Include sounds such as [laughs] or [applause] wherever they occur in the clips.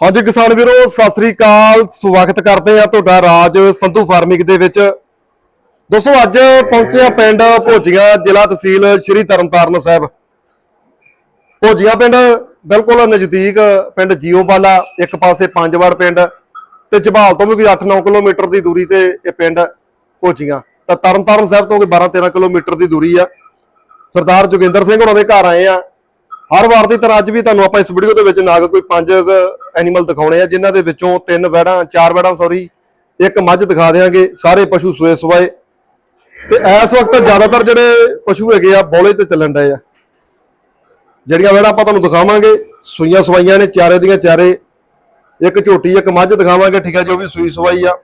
ਹਾਂਜੀ ਕਿਸਾਨ ਵੀਰੋ, ਸਤਿ ਸ੍ਰੀ ਅਕਾਲ। ਸਵਾਗਤ ਕਰਦੇ ਆ ਤੁਹਾਡਾ ਰਾਜ ਸੰਧੂ ਫਾਰਮਿੰਗ ਦੇ ਵਿੱਚ। ਦੋਸਤੋ, ਅੱਜ ਪਹੁੰਚੇ ਆ ਪਿੰਡ ਭੋਜੀਆਂ, ਜ਼ਿਲ੍ਹਾ ਤਹਿਸੀਲ ਸ਼੍ਰੀ ਤਰਨਤਾਰਨ ਸਾਹਿਬ। ਭੋਜੀਆਂ ਪਿੰਡ, ਬਿਲਕੁਲ ਨਜ਼ਦੀਕ ਪਿੰਡ ਜੀਓਵਾਲਾ, ਇੱਕ ਪਾਸੇ ਪੰਜਵਾੜ ਪਿੰਡ ਤੇ ਜਬਾਲ ਤੋਂ ਵੀ ਕੋਈ 8-9 ਕਿਲੋਮੀਟਰ ਦੀ ਦੂਰੀ ਤੇ ਇਹ ਪਿੰਡ ਭੋਜੀਆਂ। ਤਾਂ ਤਰਨਤਾਰਨ ਸਾਹਿਬ ਤੋਂ ਕੋਈ 12-13 ਕਿਲੋਮੀਟਰ ਦੀ ਦੂਰੀ ਆ। ਸਰਦਾਰ ਜੋਗਿੰਦਰ ਸਿੰਘ ਹੋਰਾਂ ਦੇ ਘਰ ਆਏ ਆ। ਹਰ ਵਾਰ ਦੀ ਤਰ੍ਹਾਂ ਅੱਜ ਵੀ ਤੁਹਾਨੂੰ ਆਪਾਂ ਇਸ ਵੀਡੀਓ ਦੇ ਵਿੱਚ ਨਾਗ ਕੋਈ ਪੰਜ ਐਨੀਮਲ ਦਿਖਾਉਣੇ ਆ, ਜਿਨ੍ਹਾਂ ਦੇ ਵਿੱਚੋਂ ਤਿੰਨ ਵੈੜਾਂ, ਚਾਰ ਵੈੜਾਂ ਸੌਰੀ ਇੱਕ ਮੱਝ ਦਿਖਾ ਦੇਾਂਗੇ ਸਾਰੇ ਪਸ਼ੂ ਸੂਏ ਸਵਾਏ। ਤੇ ਇਸ ਵਕਤ ਜ਼ਿਆਦਾਤਰ ਜਿਹੜੇ ਪਸ਼ੂ ਹੈਗੇ ਆ, ਬੋਲੇ ਤੇ ਚੱਲਣ ਡਏ ਆ। ਜਿਹੜੀਆਂ ਵੈੜਾਂ ਆਪਾਂ ਤੁਹਾਨੂੰ ਦਿਖਾਵਾਂਗੇ, ਸੂਈਆਂ ਸਵਾਈਆਂ ਨੇ, ਚਾਰੇ ਦੀਆਂ ਚਾਰੇ। ਇੱਕ ਝੋਟੀ, ਇੱਕ ਮੱਝ ਦਿਖਾਵਾਂਗੇ, ਠੀਕ ਹੈ ਜੋ ਵੀ ਸੂਈ ਸਵਾਈ ਆ।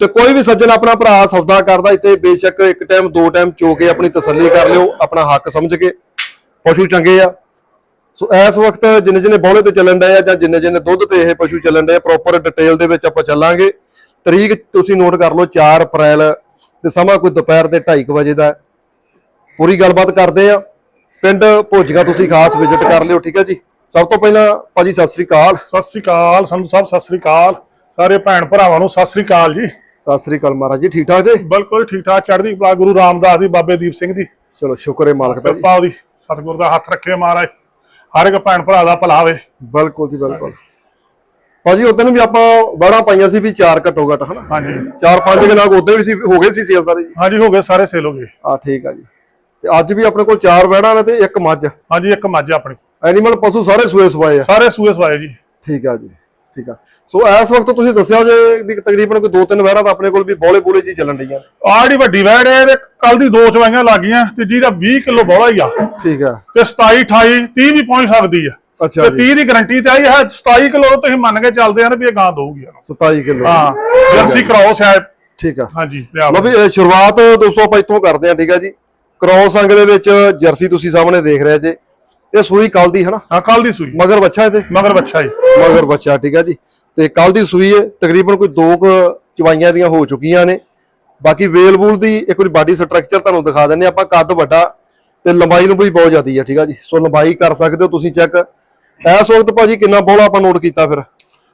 ਤੇ ਕੋਈ ਵੀ ਸੱਜਣ ਆਪਣਾ ਭਰਾ ਸੌਦਾ ਕਰਦਾ, ਇੱਥੇ ਬੇਸ਼ੱਕ ਇੱਕ ਟਾਈਮ ਦੋ ਟਾਈਮ ਚੋ ਕੇ ਆਪਣੀ ਤਸੱਲੀ ਕਰ ਲਿਓ, ਆਪਣਾ ਹੱਕ ਸਮਝ ਕੇ। ਪਸ਼ੂ ਚੰਗੇ ਆ। ਸੋ ਇਸ ਵਕਤ ਜਿੰਨੇ ਜਿੰਨੇ ਬੌਲੇ ਤੇ ਚੱਲਣ ਡਏ ਆ ਜਾਂ ਜਿੰਨੇ ਜਿੰਨੇ ਦੁੱਧ ਤੇ ਇਹ ਪਸ਼ੂ ਚੱਲਣ ਡਏ ਆ ਪ੍ਰੋਪਰ ਡਿਟੇਲ ਦੇ ਵਿੱਚ ਆਪਾਂ ਚੱਲਾਂਗੇ। ਤਰੀਕ ਤੁਸੀਂ ਨੋਟ ਕਰ ਲਓ 4 ਅਪ੍ਰੈਲ ਤੇ ਸਮਾਂ ਕੋਈ ਦੁਪਹਿਰ ਦੇ 2:30 ਵਜੇ ਦਾ। ਪੂਰੀ ਗੱਲਬਾਤ ਕਰਦੇ ਆ। ਪਿੰਡ ਭੋਜੀਆਂ ਤੁਸੀਂ ਖਾਸ ਵਿਜ਼ਿਟ ਕਰ ਲਿਓ ਠੀਕ ਹੈ ਜੀ। ਸਭ ਤੋਂ ਪਹਿਲਾਂ ਭਾਜੀ ਸਤਿ ਸ੍ਰੀ ਅਕਾਲ। ਸਤਿ ਸ੍ਰੀ ਅਕਾਲ ਸੰਧੂ ਸਾਹਿਬ ਸਤਿ ਸ੍ਰੀ ਅਕਾਲ। ਸਾਰੇ ਭੈਣ ਭਰਾਵਾਂ ਨੂੰ ਸਤਿ ਸ੍ਰੀ ਅਕਾਲ ਜੀ। ਸਤਿ ਸ੍ਰੀ ਅਕਾਲ ਮਹਾਰਾਜ ਜੀ ਠੀਕ ਠਾਕ ਜੀ? ਬਿਲਕੁਲ ਠੀਕ ਠਾਕ ਚੜ੍ਹਦੀ ਕਲਾ ਗੁਰੂ ਰਾਮਦਾਸ ਦੀ ਬਾਬੇ ਦੀਪ ਸਿੰਘ ਦੀ ਚਲੋ ਸ਼ੁਕਰ ਹੈ ਮਾਲਕ ਦਾ ਜੀ। ਸਤਿਗੁਰ ਦਾ ਹੱਥ ਰੱਖੇ ਮਹਾਰਾਜ ਹਰ ਇੱਕ ਭੈਣ ਭਰਾ ਦਾ ਭਲਾ ਹੋਵੇ। ਬਿਲਕੁਲ ਜੀ ਬਿਲਕੁਲ। ਭਾਜੀ ਉਦੋਂ ਵੀ ਆਪਾਂ ਬੜਾ ਪਾਈਆਂ ਸੀ ਵੀ ਚਾਰ ਘੱਟੋ ਘੱਟ ਹਨਾ? ਹਾਂਜੀ। ਚਾਰ ਪੰਜ ਦਿਨਾਂ ਉਦੋਂ ਵੀ ਸੀ ਹੋ ਗਏ ਸੀ ਸੇਲ ਸਾਰੇ ਜੀ? ਹਾਂਜੀ ਹੋ ਗਏ ਸਾਰੇ ਸੇਲ ਹੋ ਗਏ। ਆ ਠੀਕ ਆ ਜੀ। ਤੇ ਅੱਜ ਵੀ ਆਪਣੇ ਕੋਲ ਚਾਰ ਵੈੜਾਂ ਨੇ ਤੇ ਇੱਕ ਮੱਝ। ਹਾਂਜੀ ਇੱਕ ਮੱਝ ਆਪਣੀ। ਐਨੀਮਲ ਪਸ਼ੂ ਸਾਰੇ ਸੂਏ ਸਵਾਏ ਆ। ਸਾਰੇ ਸੂਏ ਸਵਾਏ ਜੀ। ਠੀਕ ਆ ਜੀ। ਠੀਕ ਆ। ਸੋ ਇਸ ਵਕਤ ਤੁਸੀਂ ਦੱਸਿਆ ਜੇ ਵੀ ਤਕਰੀਬਨ ਕੋਈ ਦੋ ਤਿੰਨ ਵੈੜਾਂ ਤਾਂ ਆਪਣੇ ਕੋਲ ਵੀ ਬੋਲੇ ਬੋਲੇ ਜੀ ਚੱਲਣ ਡੀਆਂ ਆਹ ਜਿਹੜੀ ਵੱਡੀ ਵੈੜ ਹੈ ਇਹਦੇ ਕੱਲ ਦੀ ਦੋ ਚਵਾਈਆਂ ਲੱਗੀਆਂ ਤੇ ਜਿਹਦਾ 20 ਕਿਲੋ ਬੋਲਾ ਹੀ ਆ। ਠੀਕ ਆ। ਤੇ 27 28 30 ਵੀ ਪਹੁੰਚ ਸਕਦੀ ਆ। ਅੱਛਾ ਤੇ ਜੀ। 30 ਦੀ ਗਾਰੰਟੀ ਤੇ ਆਈ ਹੈ 27 ਕਿਲੋ ਤੁਸੀਂ ਮੰਨ ਕੇ ਚੱਲਦੇ ਆ ਨਾ ਵੀ ਇਹ ਗਾਂ ਦਊਗੀ ਇਹਨੂੰ। 27 ਕਿਲੋ। ਹਾਂ ਜਰਸੀ ਕਰਾਓ ਸ਼ਾਇਦ ਠੀਕ ਆ। ਹਾਂਜੀ ਲਓ ਵੀ ਸ਼ੁਰੂਆਤ ਦੋਸਤੋ ਆਪਾਂ ਇੱਥੋਂ ਕਰਦੇ ਆ ਠੀਕ ਆ ਜੀ। ਕ੍ਰੋਸ ਅੰਗ ਦੇ ਵਿੱਚ ਜਰਸੀ ਤੁਸੀਂ ਸਾਹਮਣੇ ਦੇਖ ਰਹੇ ਜੇ। ਇਹ ਸੂਈ ਕੱਲ ਦੀ ਹਨਾ ਹਾਂ ਕੱਲ ਦੀ ਸੂਈ। ਮਗਰ ਬੱਚਾ ਇਹਦੇ ਮਗਰ ਬੱਚਾ ਜੀ। ਮਗਰ ਬੱਚਾ ਠੀਕ ਆ ਜੀ। ਤੇ ਕੱਲ ਦੀ ਸੂਈ ਹੈ ਤਕਰੀਬਨ ਕੋਈ ਦੋ ਕੁ ਚਵਾਈਆਂ ਦੀਆਂ ਹੋ ਚੁੱਕੀਆਂ ਨੇ। ਬਾਕੀ ਵੇਲ ਵੂਲ ਦੀ ਇੱਕ ਵਾਰੀ ਬਾਡੀ ਸਟਰਕਚਰ ਤੁਹਾਨੂੰ ਦਿਖਾ ਦਿੰਨੇ ਆਪਾਂ ਕੱਦ ਵੱਡਾ ਤੇ ਲੰਬਾਈ ਨੂੰ ਵੀ ਬਹੁਤ ਜ਼ਿਆਦੀ ਹੈ ਠੀਕ ਆ ਜੀ। ਸੋ ਲੰਬਾਈ ਕਰ ਸਕਦੇ ਹੋ ਤੁਸੀਂ ਚੈੱਕ। ਇਸ ਵਕਤ ਭਾਜੀ ਕਿੰਨਾ ਬੋਲਾ ਆਪਾਂ ਨੋਟ ਕੀਤਾ ਫਿਰ?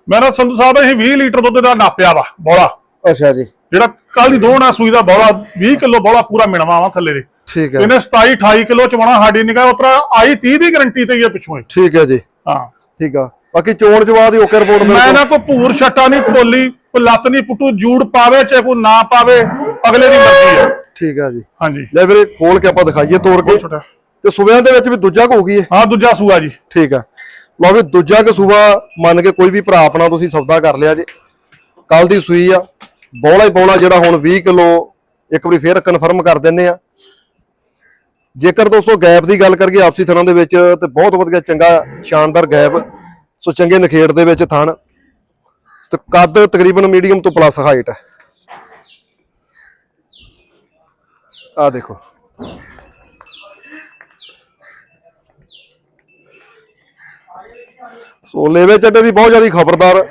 ਮੈਂ ਨਾ ਸੰਧੂ ਸਾਹਿਬ ਅਸੀਂ 20 ਲੀਟਰ ਦੁੱਧ ਦਾ ਨਾਪਿਆ ਵਾ ਬੋਲਾ ਅੱਛਾ ਜੀ। ਜਿਹੜਾ ਕੱਲ ਦੀ ਦੋ ਨਾ ਸੂਈ ਦਾ ਬੋਲਾ 20 ਕਿਲੋ ਬੋਲਾ ਪੂਰਾ ਮਿਣਵਾ ਵਾ ਥੱਲੇ ਦੇ। ਠੀਕ ਹੈ। ਇਹਨੇ 27 28 ਕਿਲੋ ਚਵਾਣਾ ਸਾਡੀ ਨਿਗਾਹ ਉਤਰਾ ਆਈ 30 ਦੀ ਗਾਰੰਟੀ ਤੇ ਹੀ ਆ ਪਿੱਛੋਂ ਹੀ। ਠੀਕ ਹੈ ਜੀ। ਹਾਂ। ਠੀਕ ਆ। ਬਾਕੀ ਚੋਣ ਜਵਾਬ ਦੀ ਓਕੇ ਰਿਪੋਰਟ ਮੈਂ ਨਾ ਕੋਈ ਭੂਰ ਛੱਟਾ ਨਹੀਂ ਟੋਲੀ ਕੋਈ ਲੱਤ ਨਹੀਂ ਪੁੱਟੂ ਜੂੜ ਪਾਵੇ ਚਾਹੇ ਕੋਈ ਨਾ ਪਾਵੇ ਅਗਲੇ ਦੀ ਮਰਜ਼ੀ ਹੈ ਠੀਕ ਆ ਜੀ। ਹਾਂਜੀ। ਲੈ ਵੀਰੇ ਖੋਲ ਕੇ ਆਪਾਂ ਦਿਖਾਈਏ ਤੋੜ ਕੇ। ਛੋਟਾ। ਤੇ ਸੂਬਿਆਂ ਦੇ ਵਿੱਚ ਵੀ ਦੂਜਾ ਕੁ ਹੋਊਗੀ ਇਹ? ਹਾਂ ਦੂਜਾ ਸੂਆ ਜੀ। ਠੀਕ ਆ। ਲਓ ਵੀ ਦੂਜਾ ਕਿ ਸੂਬਾ ਮੰਨ ਕੇ ਕੋਈ ਵੀ ਭਰਾ ਆਪਣਾ ਤੁਸੀਂ ਸੌਦਾ ਕਰ ਲਿਆ ਜੇ। ਕੱਲ ਦੀ ਸੂਈ ਆ। ਬੌਲਾ ਹੀ ਬੌਲਾ ਜਿਹੜਾ ਹੁਣ 20 ਕਿਲੋ ਇੱਕ ਵਾਰੀ ਫੇਰ ਕਨਫਰਮ ਕਰ ਦਿੰਨੇ ਆ। ਜੇਕਰ ਦੋਸਤੋ ਗੈਪ ਦੀ ਗੱਲ ਕਰੀਏ ਆਪਸੀ ਥਣਾਂ ਦੇ ਵਿੱਚ ਤੇ ਬਹੁਤ ਵਧੀਆ ਚੰਗਾ ਸ਼ਾਨਦਾਰ ਗੈਪ ਸੋ ਚੰਗੇ ਨਖੇੜ ਦੇ ਵਿੱਚ ਥਣ। ਤੇ ਕੱਦ ਤਕਰੀਬਨ ਮੀਡੀਅਮ ਤੋਂ ਪਲੱਸ ਹਾਈਟ ਹੈ। ਆ ਦੇਖੋ। ਸੋ ਲੇਵੇ ਚੱਡੇ ਦੀ ਬਹੁਤ ਜ਼ਿਆਦਾ ਖਬਰਦਾਰ।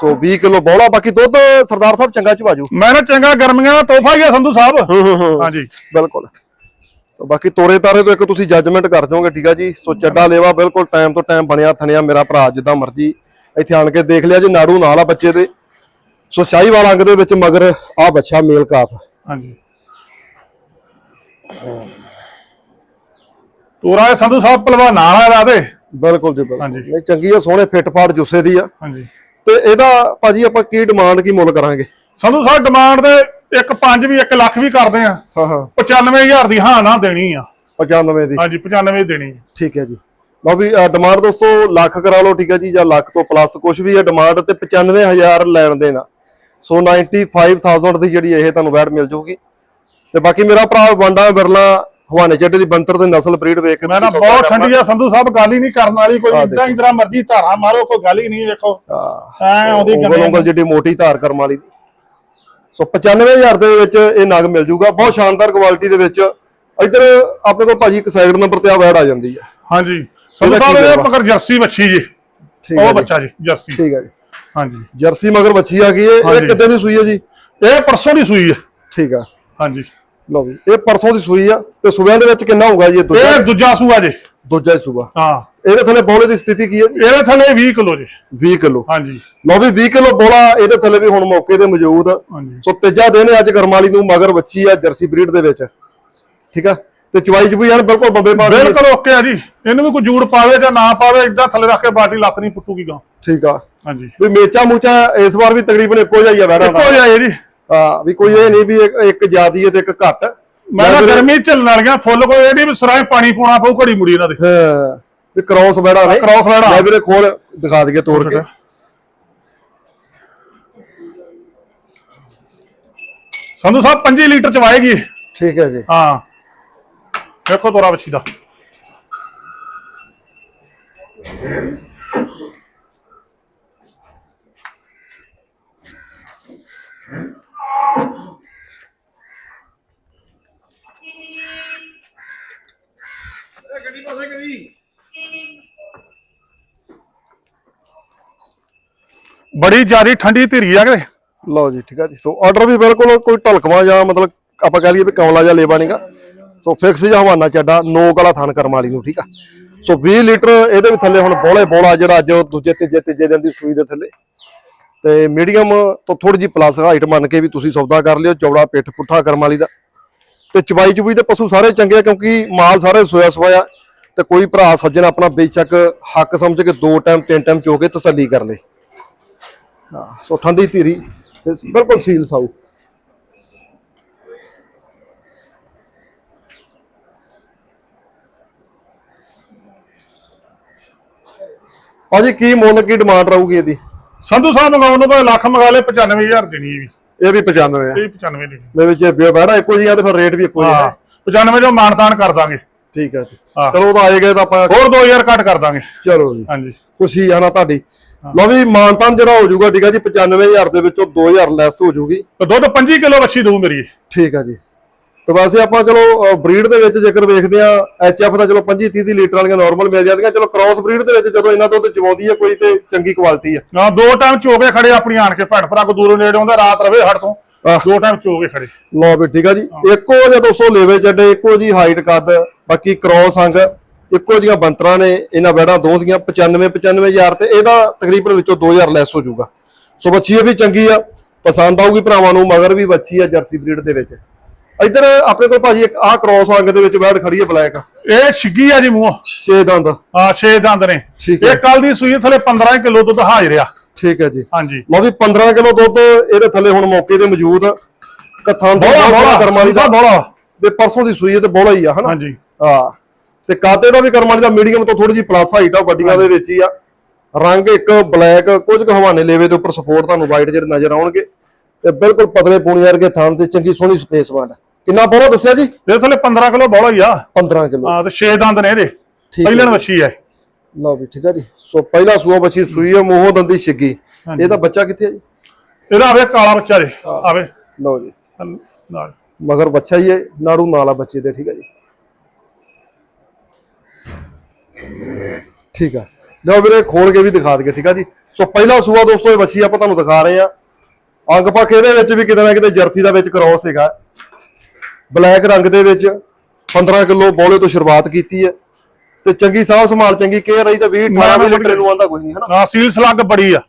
ਸੋ 20 ਕਿਲੋ ਬੋਲਾ ਬਾਕੀ ਦੁੱਧ ਸਰਦਾਰ ਸਾਹਿਬ ਚੰਗਾ ਚਵਾਜੂ ਮੈਂ ਨਾ ਚੰਗਾ ਗਰਮੀਆਂ ਦਾ ਤੋਹਫਾ ਹੀ ਆ ਸੰਧੂ ਸਾਹਿਬ। ਹਾਂਜੀ। ਬਿਲਕੁਲ। ਸੋ ਬਾਕੀ ਤੋਰੇ ਤਾਰੇ ਤੋਂ ਇੱਕ ਤੁਸੀਂ ਜੱਜਮੈਂਟ ਕਰ ਜਾਓਗੇ ਠੀਕ ਆ ਜੀ? ਸੋ ਚੱਡਾ ਲੇਵਾ ਬਿਲਕੁਲ ਟਾਈਮ ਤੋਂ ਟਾਈਮ ਬਣਿਆ ਥਣਿਆ ਮੇਰਾ ਭਰਾ ਜਿੱਦਾਂ ਮਰਜ਼ੀ ਇੱਥੇ ਆਣ ਕੇ ਦੇਖ ਲਿਆ ਜੀ ਨਾੜੂ ਨਾਲ ਆ ਬੱਚੇ ਦੇ। ਸੋ ਸ਼ਾਹੀਵਾਲ ਅੰਗ ਦੇ ਵਿੱਚ ਮਗਰ ਆ ਬੱਚਾ ਮੇਲ ਕਾਪ ਹਾਂਜੀ। ਤੋਰਾ ਇਹ ਸੰਧੂ ਸਾਹਿਬ ਪਹਿਲਵਾਨ ਨਾਲ ਆਇਆ ਤੇ ਬਿਲਕੁਲ ਜੀ ਬਿਲਕੁਲ। ਹਾਂਜੀ। ਨਹੀਂ ਚੰਗੀ ਆ ਸੋਹਣੇ ਫਿੱਟ ਫਾਟ ਜੁੱਸੇ ਦੀ ਆ। ਹਾਂਜੀ। ਤੇ ਇਹਦਾ ਭਾਜੀ ਆਪਾਂ ਕੀ ਡਿਮਾਂਡ ਕੀ ਮੁੱਲ ਕਰਾਂਗੇ? ਸੰਧੂ ਸਾਹਿਬ ਡਿਮਾਂਡ ਦੇ ਇੱਕ 5 ਵੀ 1 ਲੱਖ ਵੀ ਕਰਦੇ ਆ। ਹਾਂ ਹਾਂ। 95000 ਦੀ ਹਾਂ ਨਾ ਦੇਣੀ ਆ। 95 ਦੀ। ਹਾਂਜੀ 95 ਦੀ ਦੇਣੀ ਆ। ਠੀਕ ਹੈ ਜੀ। ਲਓ ਵੀ ਡਿਮਾਂਡ ਦੋਸਤੋ ਲੱਖ ਕਰਾ ਲਓ ਠੀਕ ਹੈ ਜੀ ਜਾਂ ਲੱਖ ਤੋਂ ਪਲੱਸ ਕੁਝ ਵੀ ਹੈ ਡਿਮਾਂਡ ਤੇ 95000 ਲੈਣ ਦੇਣਾ। ਸੋ 95000 ਦੀ ਜਿਹੜੀ ਇਹ ਤੁਹਾਨੂੰ ਵੈਟ ਮਿਲ ਜਾਊਗੀ ਤੇ ਬਾਕੀ ਮੇਰਾ ਭਰਾ ਵਾਂਡਾ ਬਿਰਲਾ ਹਵਾਨੇ ਚੱਡੇ ਦੀ ਬੰਤਰ ਦੇ ਨਸਲ ਬਰੀਡ ਵੇਖ ਕੇ ਮੈਂ ਨਾ ਤੁਸੀਂ ਸੌਦਾ ਬਹੁਤ ਕਰਨਾ। ਠੰਡੀ ਆ ਸੰਧੂ ਸਾਹਿਬ ਗੱਲ ਹੀ ਨਹੀਂ ਕਰਨ ਵਾਲੀ ਕੋਈ ਇਦਾਂ ਹੀ ਤਰ੍ਹਾਂ ਮਰਜ਼ੀ ਧਾਰਾ ਮਾਰੋ ਕੋਈ ਗੱਲ ਹੀ ਨਹੀਂ ਵੇਖੋ। ਹਾਂ। ਐ ਉਹਦੀ ਉਂਗਲ ਉਂਗਲ ਮੋਟੀ ਧਾਰ ਕਰਮ ਵਾਲੀ ਦੀ। ਸੋ 95000 ਦੇ ਵਿੱਚ ਇਹ ਨਗ ਮਿਲ ਜਾਊਗਾ ਬਹੁਤ ਸ਼ਾਨਦਾਰ ਕੁਆਲਿਟੀ ਦੇ ਵਿੱਚ ਇੱਧਰ ਆਪਣੇ ਕੋਲ ਭਾਜੀ ਇੱਕ ਸਾਈਡ ਨੰਬਰ ਤੇ ਆ ਵੈਟ ਆ ਜਾਂਦੀ ਹੈ। ਹਾਂਜੀ। ਰੇਟ ਵਾ? ਮਗਰ ਜਰਸੀ ਬੱਚੀ ਜੀ। ਠੀਕ ਹੈ ਉਹ ਜੀ। ਬੱਚਾ ਜੀ ਜਰਸੀ। ਠੀਕ ਹੈ ਜੀ। ਹਾਂਜੀ। ਜਰਸੀ ਮਗਰ ਬੱਚੀ ਆ ਗਈ ਹੈ। ਇਹ। ਕਿੱਦਾਂ ਦੀ ਸੂਈ ਹੈ ਜੀ? ਇਹ ਪਰਸੋਂ ਦੀ ਸੂਈ ਹੈ। ਠੀਕ ਆ। ਹਾਂਜੀ। ਲਓ ਵੀ ਇਹ ਪਰਸੋਂ ਦੀ ਸੂਈ ਆ ਤੇ ਸੂਬਿਆਂ ਦੇ ਵਿੱਚ ਕਿੰਨਾ ਹੋਊਗਾ ਜੀ ਇਹ ਦੂਜਾ? ਇਹ ਦੂਜਾ ਸੂਆ ਜੀ। ਦੂਜਾ ਸੂਬਾ। ਹਾਂ। ਇਹਦੇ ਥੱਲੇ ਬੋਲੇ ਦੀ ਸਥਿਤੀ ਕੀ ਹੈ ਜੀ? ਇਹਦੇ ਥੱਲੇ 20 ਕਿਲੋ ਜੀ। 20 ਕਿਲੋ। ਹਾਂਜੀ। ਲਓ ਵੀ 20 ਕਿਲੋ ਬੋਲਾ ਇਹਦੇ ਥੱਲੇ ਵੀ ਹੁਣ ਮੌਕੇ ਤੇ ਮੌਜੂਦ ਹਾਂਜੀ। ਸੋ ਤੀਜਾ ਦਿਨ ਅੱਜ ਕਰਮਾਲੀ ਨੂੰ ਮਗਰ ਬੱਚੀ ਆ ਜਰਸੀ ਬਰੀਡ ਦੇ ਵਿੱਚ। ਠੀਕ ਆ? ਤੇ ਚਵਾਈ ਚ ਵੀ ਯਾਰ ਬਿਲਕੁਲ ਬੰਬੇ ਪਾ। ਬਿਲਕੁਲ ਓਕੇ ਆ ਜੀ। ਇਹਨੂੰ ਵੀ ਕੋਈ ਜੂੜ ਪਾਵੇ ਜਾਂ ਨਾ ਪਾਵੇ ਇਦਾਂ ਥੱਲੇ ਰੱਖ ਕੇ ਬਾਟੀ ਲੱਤ ਨਹੀਂ ਪੁੱਟੂਗੀ ਗਾਂ। ਠੀਕ ਆ। ਹਾਂਜੀ। ਵੀ ਮੇਚਾ ਮੂਚਾ ਇਸ ਵਾਰ ਵੀ ਤਕਰੀਬਨ ਇੱਕੋ ਜਿਹਾ ਹੀ ਆ ਬੈੜਾ ਇੱਕੋ ਜਿਹਾ ਜੀ। ਹਾਂ ਵੀ ਕੋਈ ਇਹ ਨਹੀਂ ਵੀ ਇੱਕ- ਜ਼ਿਆਦੀ ਹੈ ਤੇ ਇੱਕ ਘੱਟ। ਮੈਂ ਤਾਂ ਗਰਮੀ ਚੱਲਣ ਵਾਲੀਆਂ ਫੁੱਲ ਕੋਈ ਇਹ ਨਹੀਂ ਵੀ ਸਰਾਏ ਪਾਣੀ ਪਾਉਣਾ ਪਊ ਘੜੀ ਮੁੜੀ ਇਹਨਾਂ ਦੇ। ਹਾਂ। ਵੀ ਕ੍ਰੋਸ ਬੈੜਾ ਨੇ cross ਬੈੜਾ। ਲੈ ਵੀਰੇ ਖੋਲ ਦਿਖਾ ਦਈਏ ਤੋੜ ਕੇ। ਸੰਧੂ ਸਾਹਿਬ 25 ਲੀਟਰ ਚ ਵਾਏਗੀ। ਠੀਕ ਹੈ ਜੀ। ਹਾਂ। ਦੇਖੋ ਤੋਰਾ ਬੱਚੀ ਦਾ। ਬੜੀ ਜਿਆਦੀ ਠੰਡੀ ਧੀਰੀ ਆ ਕਿ ਲਓ ਜੀ, ਠੀਕ ਆ ਜੀ। ਸੋ ਆਰਡਰ ਵੀ ਬਿਲਕੁਲ ਕੋਈ ਢਲਕਵਾ ਜਾਂ ਮਤਲਬ ਆਪਾਂ ਕਹਿ ਲਈਏ ਵੀ ਕਮਲਾ ਜਾਂ ਲੇਵਾ ਨਹੀਂਗਾ ਸੋ ਫਿਕਸ ਜਾਂ ਹਵਾਨਾ ਚੱਡਾ, ਨੋਕ ਵਾਲਾ ਥਣ ਕਰਮ ਵਾਲੀ ਨੂੰ, ਠੀਕ ਆ। ਸੋ 20 ਲੀਟਰ ਇਹਦੇ ਵੀ ਥੱਲੇ ਹੁਣ ਬੋਲੇ ਬੋਲਾ ਜਿਹੜਾ ਅੱਜ ਦੂਜੇ, ਤੀਜੇ ਤੀਜੇ ਦਿਨ ਦੀ ਸੂਈ ਦੇ ਥੱਲੇ। ਤੇ ਮੀਡੀਅਮ ਤੋਂ ਥੋੜੀ ਜੀ ਪਲੱਸ ਹਾਈਟ ਮੰਨ ਕੇ ਵੀ ਤੁਸੀਂ ਸੌਦਾ ਕਰ ਲਿਓ, ਚੌੜਾ ਪਿੱਠ ਪੁੱਠਾ ਕਰਮ ਵਾਲੀ ਦਾ। ਤੇ ਚਬਾਈ ਚਬੂਈ ਤੇ ਪਸ਼ੂ ਸਾਰੇ ਚੰਗੇ ਆ ਕਿਉਂਕਿ ਮਾਲ ਸਾਰੇ ਸੋਇਆ ਸੋਇਆ ਤੇ ਕੋਈ ਭਰਾ ਸੱਜਣ ਆਪਣਾ ਬੇਸ਼ੱਕ ਹੱਕ ਸਮਝ ਕੇ ਦੋ ਟਾਈਮ ਤਿੰਨ ਟਾਈਮ ਚੋ ਕੇ ਤਸੱਲੀ ਕਰ ਲੇ। ਹਾਂ ਸੋ ਠੰਡੀ ਧੀਰੀ ਤੇ ਬਿਲਕੁਲ ਸੀਲ ਸਾਊ। ਭਾਜੀ ਕੀ ਮੁੱਲ ਕੀ ਡਿਮਾਂਡ ਰਹੂਗੀ ਇਹਦੀ? ਸੰਧੂ ਸਾਹਿਬ ਮੰਗਾਉਣ ਨੂੰ ਤਾਂ ਲੱਖ ਮੰਗਾ ਲੇ 95000 ਦੇਣੀ ਇਹ ਵੀ ਇਹ ਵੀ 95 ਆ। ਇਹ 95 ਦੇਣੀ ਦੇ ਵਿੱਚ ਇਹ ਬੈੜਾ ਇੱਕੋ ਜਿਹਾ ਤੇ ਫਿਰ ਰੇਟ ਵੀ ਇੱਕੋ ਜਿਹਾ ਹਾਂ। ਹੈ 95 ਜੋ ਮਾਨਤਾਨ ਕਰ ਦਾਂਗੇ। ਠੀਕ ਹੈ। ਚਲੋ ਉਹ ਤਾਂ ਆਏ ਗਏ ਤਾਂ ਆਪਾਂ ਹੋਰ 2000 ਘੱਟ ਕਰ ਦਾਂਗੇ। ਚਲੋ ਜੀ। ਹਾਂਜੀ। ਖੁਸ਼ੀ ਆ ਨਾ ਤੁਹਾਡੀ। ਲਓ ਵੀ ਮਾਨਤਾਨ ਜਿਹੜਾ ਹੋ ਜਾਊਗਾ ਠੀਕ ਹੈ ਜੀ 95000 ਦੇ ਵਿੱਚੋਂ 2000 ਲੈਸ ਹੋ ਜਾਊਗੀ। ਤੇ ਦੁੱਧ 25 ਕਿਲੋ ਵੱਛੀ ਦਊ ਮੇਰੀ। ਠੀਕ ਆ ਜੀ। ਤੇ ਵੈਸੇ ਆਪਾਂ ਚਲੋ ਬਰੀਡ ਦੇ ਵਿੱਚ ਜੇਕਰ ਵੇਖਦੇ ਆ ਐਚਐਫ ਦਾ ਚਲੋ 25 30 ਲੀਟਰ ਵਾਲੀਆਂ ਨਾਰਮਲ ਮਿਲ ਜਾਂਦੀਆਂ। ਚਲੋ ਕ੍ਰਾਸ ਬਰੀਡ ਦੇ ਵਿੱਚ ਜਦੋਂ ਇਹਨਾਂ ਤੋਂ ਤੇ ਚਵਾਉਂਦੀ ਹੈ ਕੋਈ ਤੇ ਚੰਗੀ ਕੁਆਲਿਟੀ ਆ। ਨਾ ਦੋ ਟਾਈਮ ਚੋਗੇ ਖੜੇ ਆਪਣੀ ਆਣ ਕੇ ਭੈਣ ਭਰਾ ਕੋ ਦੂਰੋਂ ਨੇੜੇ ਆਉਂਦਾ ਰਾਤ ਰਵੇ ਹੜ ਤੋਂ। ਦੋ ਟਾਈਮ ਚੋਗੇ ਖੜੇ। ਲਓ ਵੀ ਠੀਕ ਆ ਜੀ। ਇੱਕੋ ਜਿਹਾ ਦੋਸਤੋ ਲੇਵੇ ਚੱਡੇ ਇੱਕੋ ਜੀ ਹਾਈਟ ਕੱਦ ਬਾਕੀ ਕ੍ਰਾਸ ਅੰਗ। ਇੱਕੋ ਜੀਆਂ ਬੰਤਰਾਂ ਨੇ ਇਹਨਾਂ ਬੈੜਾਂ ਦੋ ਦੀਆਂ 95 95000 ਤੇ ਇਹਦਾ ਤਕਰੀਬਨ ਵਿੱਚੋਂ 2000 ਲੈਸ ਹੋ ਜਾਊਗਾ। ਸੋ ਬੱਚੀ ਇਹ ਵੀ ਚੰਗੀ ਆ ਪਸੰਦ ਆਊਗੀ ਭਰਾਵਾਂ ਨੂੰ ਮਗਰ ਵੀ ਬੱਚੀ ਆ ਜਰਸੀ ਬਰੀਡ ਦੇ ਵਿੱਚ। ਇੱਧਰ ਆਪਣੇ ਕੋਲ ਭਾਜੀ ਇੱਕ ਆਹ ਕ੍ਰਾਸ ਅੰਗ ਦੇ ਵਿੱਚ ਬੈੜ ਖੜੀ ਹੈ ਬਲੈਕ ਇਹ ਛਿੱਗੀ ਆ ਜੀ ਮੂੰਹ। ਛੇ ਦੰਦ। ਆ 6 ਦੰਦ ਨੇ। ਠੀਕ ਹੈ। ਇਹ ਕੱਲ ਦੀ ਸੂਈ ਥਲੇ 15 ਕਿਲੋ ਦੁੱਧ ਹਾਜ਼ਰ ਆ। ਠੀਕ ਹੈ ਜੀ। ਹਾਂਜੀ। ਲਓ ਵੀ 15 ਕਿਲੋ ਦੁੱਧ ਇਹਦੇ ਥੱਲੇ ਹੁਣ ਮੌਕੇ ਤੇ ਮੌਜੂਦ ਕੱਥਾਂ ਦੇ ਬੋਲਾ ਬੋਲਾ ਕਰਮਾਲੀ ਦਾ ਬੋਲਾ ਤੇ ਪਰਸੋਂ ਦੀ ਸੂਈ ਹੈ ਤੇ ਬੋਲਾ ਹੀ ਆ ਹਨਾ? ਹਾਂਜੀ। ਹਾਂ। ਤੇ ਕਾਤੇ ਦਾ ਵੀ ਕਰਮਾਲੀ ਦਾ ਮੀਡੀਅਮ ਤੋਂ ਥੋੜੀ ਜਿਹੀ ਪਲੱਸ ਹਾਈਟ ਆ ਵੱਡੀਆਂ ਦੇ ਵਿੱਚ ਹੀ ਆ। ਰੰਗ ਇੱਕ ਬਲੈਕ ਕੁਝ ਕੁ ਹਵਾਨੇ ਲੇਵੇ ਦੇ ਉੱਪਰ ਸਪੋਰਟ ਤੁਹਾਨੂੰ ਵਾਈਟ ਜਿਹੜੇ ਨਜ਼ਰ ਆਉਣਗੇ। ਤੇ ਬਿਲਕੁਲ ਪਤਲੇ ਪੂਣੀ ਵਰਗੇ ਥਾਂ ਤੇ ਚੰਗੀ ਸੋਹਣੀ ਸਪੇਸ ਵੰਡ ਕਿੰਨਾ ਬੋਲਾ ਦੱਸਿਆ ਜੀ? ਇਹ ਥਲੇ 15 ਕਿਲੋ ਬੋਲਾ ਹੀ ਆ। 15 ਕਿਲੋ। ਹਾਂ ਤੇ 6 ਦੰਦ ਨੇ ਇਹਦੇ। ਪਹਿਲਣ ਵੱਛੀ ਹੈ। ਲਓ ਵੀ ਠੀਕ ਹੈ ਜੀ। ਸੋ ਪਹਿਲਾ ਸੂਆ ਬੱਚੀ ਸੂਈ ਹੈ ਮੋਹ ਦੰਦੀ ਛਿੱਗੀ। ਇਹਦਾ ਬੱਚਾ ਕਿੱਥੇ ਹੈ ਜੀ? ਇਹਦਾ ਆਵੇ ਕਾਲਾ ਬੱਚਾ ਜੇ। ਆਵੇ। ਲਓ ਜੀ। ਨਾਲ। ਮਗਰ ਬੱਚਾ ਹੀ ਹੈ ਨਾੜੂ ਨਾਲਾ ਬੱਚੇ ਦੇ ਠੀਕ ਹੈ ਜੀ। ਠੀਕ ਆ। ਲਓ ਵੀਰੇ ਖੋਲ ਕੇ ਵੀ ਦਿਖਾ ਦਈਏ ਠੀਕ ਆ ਜੀ। ਸੋ ਪਹਿਲਾ ਸੂਆ ਦੋਸਤੋ ਇਹ ਬੱਚੀ ਆਪਾਂ ਤੁਹਾਨੂੰ ਦਿਖਾ ਰਹੇ ਆ। ਅੰਗ ਪੱਖ ਇਹਦੇ ਵਿੱਚ ਵੀ ਕਿਤੇ ਨਾ ਕਿਤੇ ਜਰਸੀ ਦਾ ਵਿੱਚ ਕ੍ਰੋਸ ਹੈਗਾ। ਬਲੈਕ ਰੰਗ ਦੇ ਵਿੱਚ 15 ਕਿਲੋ ਬੋਲੇ ਤੋਂ ਸ਼ੁਰੂਆਤ ਕੀਤੀ ਹੈ। ਤੇ ਚੰਗੀ ਸਾਹ ਸੰਭਾਲ ਚੰਗੀ ਕੇਅਰ ਰਹੀ ਤਾਂ 20 18 ਲੀਟਰ ਨੂੰ ਆਂਦਾ ਕੋਈ ਨਹੀਂ ਹਨਾ? ਹਾਂ ਸੀਲ ਸਲੱਗ ਬੜੀ ਆ।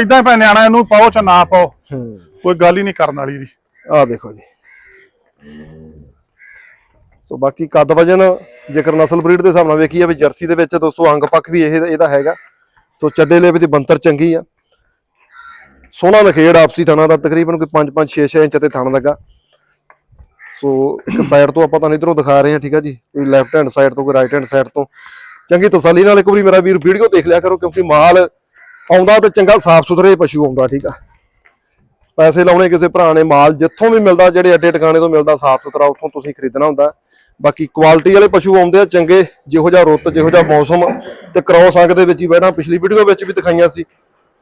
ਐਦਾਂ ਪੈ ਨਿਆਣਾ ਇਹਨੂੰ ਪਾਓ ਚ ਨਾ ਪਾਓ। ਕੋਈ ਗੱਲ ਹੀ ਨਹੀਂ ਕਰਨ ਵਾਲੀ ਦੀ ਆ ਦੇਖੋ ਜੀ। ਸੋ ਬਾਕੀ ਕੱਦ ਵਜਨ ਜੇਕਰ ਨਸਲ ਬਰੀਡ ਦੇ ਹਿਸਾਬ ਨਾਲ ਵੇਖੀਏ ਵੀ ਜਰਸੀ ਦੇ ਵਿੱਚ ਦੋਸਤੋ ਅੰਗ ਪੱਖ ਵੀ ਇਹ ਇਹਦਾ ਹੈਗਾ। ਸੋ ਚੱਡੇ ਲੇਵੇ ਦੀ ਬੰਤਰ ਚੰਗੀ ਆ। ਸੋਹਣਾ ਨਖੇੜ ਆਪਸੀ ਥਾਣਾ ਦਾ ਤਕਰੀਬਨ ਕੋਈ 5 5 6 6 ਇੰਚ ਤੇ ਥਣ ਲੱਗਾ। ਸੋ ਇੱਕ ਸਾਈਡ ਤੋਂ ਆਪਾਂ ਤੁਹਾਨੂੰ ਇਧਰੋਂ ਦਿਖਾ ਰਹੇ ਹਾਂ, ਠੀਕ ਆ ਜੀ? ਕੋਈ ਲੈਫਟ ਹੈਂਡ ਸਾਈਡ ਤੋਂ, ਕੋਈ ਰਾਈਟ ਹੈਂਡ ਸਾਈਡ ਤੋਂ। ਚੰਗੀ ਤਸੱਲੀ ਨਾਲ ਇੱਕ ਵਾਰੀ ਮੇਰਾ ਵੀਰ ਵੀਡੀਓ ਦੇਖ ਲਿਆ ਕਰੋ, ਕਿਉਂਕਿ ਮਾਲ ਆਉਂਦਾ ਤੇ ਚੰਗਾ ਸਾਫ਼ ਸੁਥਰੇ ਪਸ਼ੂ ਆਉਂਦਾ, ਠੀਕ ਆ? ਪੈਸੇ ਲਾਉਣੇ ਕਿਸੇ ਭਰਾ ਨੇ, ਮਾਲ ਜਿੱਥੋਂ ਵੀ ਮਿਲਦਾ, ਜਿਹੜੇ ਅੱਡੇ ਟਿਕਾਣੇ ਤੋਂ ਮਿਲਦਾ ਸਾਫ਼ ਸੁਥਰਾ ਉੱਥੋਂ ਤੁਸੀਂ ਖਰੀਦਣਾ ਹੁੰਦਾ। ਬਾਕੀ ਕੁਆਲਿਟੀ ਵਾਲੇ ਪਸ਼ੂ ਆਉਂਦੇ ਆ ਚੰਗੇ ਜਿਹੋ ਜਿਹਾ ਰੁੱਤ ਜਿਹੋ ਜਿਹਾ ਮੌਸਮ ਤੇ ਕ੍ਰੋਸ ਅੰਗ ਦੇ ਵਿੱਚ ਹੀ ਬੈਠਾ ਪਿਛਲੀ ਵੀਡੀਓ ਵਿੱਚ ਵੀ ਦਿਖਾਈਆਂ ਸੀ।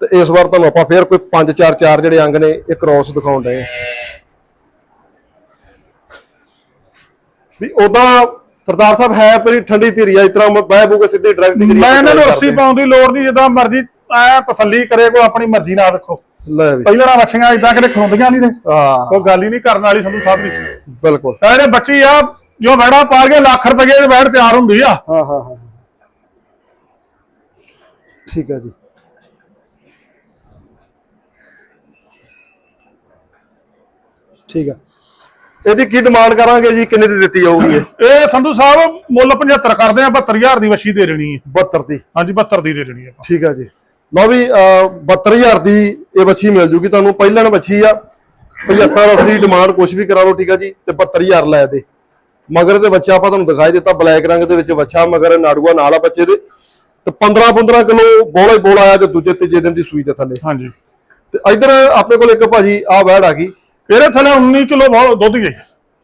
ਤੇ ਇਸ ਵਾਰ ਤੁਹਾਨੂੰ ਆਪਾਂ ਫੇਰ ਕੋਈ 5 4 4 ਜਿਹੜੇ ਅੰਗ ਨੇ ਇਹ ਕ੍ਰੋਸ ਦਿਖਾਉਣ ਆ। ਵੀ ਉਦਾਂ ਸਰਦਾਰ ਸਾਹਿਬ ਹੈ ਪਰੀ ਠੰਡੀ ਧੀਰੀ ਆ ਇਸ ਤਰ੍ਹਾਂ ਬਹਿ ਬੂ ਕੇ ਸਿੱਧੀ ਡਾਇਰੈਕਟ ਮੈਂ ਇਹਨਾਂ ਨੂੰ ਰੱਸੀ ਪਾਉਣ ਦੀ ਲੋੜ ਨਹੀਂ ਜਿੱਦਾਂ ਮਰਜ਼ੀ ਐ ਤਸੱਲੀ ਕਰੇ ਕੋ ਆਪਣੀ ਮਰਜ਼ੀ ਨਾਲ ਵੇਖੋ ਲੈ ਵੀ। ਪਹਿਲਣਾ ਵੱਛੀਆਂ ਇਦਾਂ ਕਿਤੇ ਖਲੋਂਦੀਆਂ ਨਹੀਂ ਨੇ। ਹਾਂ। ਕੋਈ ਗੱਲ ਹੀ ਨਹੀਂ ਕਰਨ ਵਾਲੀ ਸੰਧੂ ਸਾਹਿਬ ਦੀ। ਬਿਲਕੁਲ। ਇਹਨੇ ਬੱਚੀ ਆ ਜੋ ਵੜਾ ਪਾ ਕੇ ਲੱਖ ਰੁਪਏ ਦੀ ਵੈੜ ਤਿਆਰ ਹੁੰਦੀ ਆ। ਹਾਂ ਹਾਂ ਹਾਂ। ਠੀਕ ਹੈ ਜੀ। ਠੀਕ ਹੈ ਇਹਦੀ ਕੀ ਡਿਮਾਂਡ ਕਰਾਂਗੇ ਜੀ? ਕਿੰਨੇ ਦੀ ਦਿੱਤੀ ਜਾਊਗੀ ਇਹ? ਸੰਧੂ ਸਾਹਿਬ ਮੁੱਲ 75 ਕਰਦੇ ਆ 72000 ਦੀ ਵਛੀ ਦੇ ਦੇਣੀ ਹੈ 72 ਦੀ। ਹਾਂਜੀ 72 ਦੀ ਦੇ ਦੇਣੀ ਹੈ ਠੀਕ ਹੈ ਜੀ। ਲਓ ਵੀ ਅਹ, 72000 ਦੀ ਇਹ ਬੱਚੀ ਮਿਲ ਜੂਗੀ ਤੁਹਾਨੂੰ। ਪਹਿਲਣ ਬੱਚੀ ਆ 75 80 ਡਿਮਾਂਡ ਕੁਝ ਵੀ ਕਰਾ ਲਓ ਠੀਕ ਆ ਜੀ। ਤੇ 72000 ਲੈ ਦੇ। ਮਗਰ ਦੇ ਬੱਚਾ ਆਪਾਂ ਤੁਹਾਨੂੰ ਦਿਖਾਈ ਦਿੱਤਾ ਬਲੈਕ ਰੰਗ ਦੇ ਵਿੱਚ ਬੱਚਾ ਮਗਰ ਨਾੜੂਆ ਨਾਲ ਆ ਬੱਚੇ ਦੇ। ਤੇ 15 15 ਕਿਲੋ ਬੋਲੇ ਬੋਲ ਆਇਆ ਤੇ ਦੂਜੇ ਤੀਜੇ ਦਿਨ ਦੀ ਸੂਈ ਦੇ ਥੱਲੇ। ਹਾਂਜੀ। ਤੇ ਇਧਰ ਆਪਣੇ ਕੋਲ ਇੱਕ ਭਾਜੀ ਆ ਵੈੜ ਆ ਗਈ। ਇਹਦੇ ਥੱਲੇ 19 ਕਿਲੋ ਦੁੱਧ ਹੈ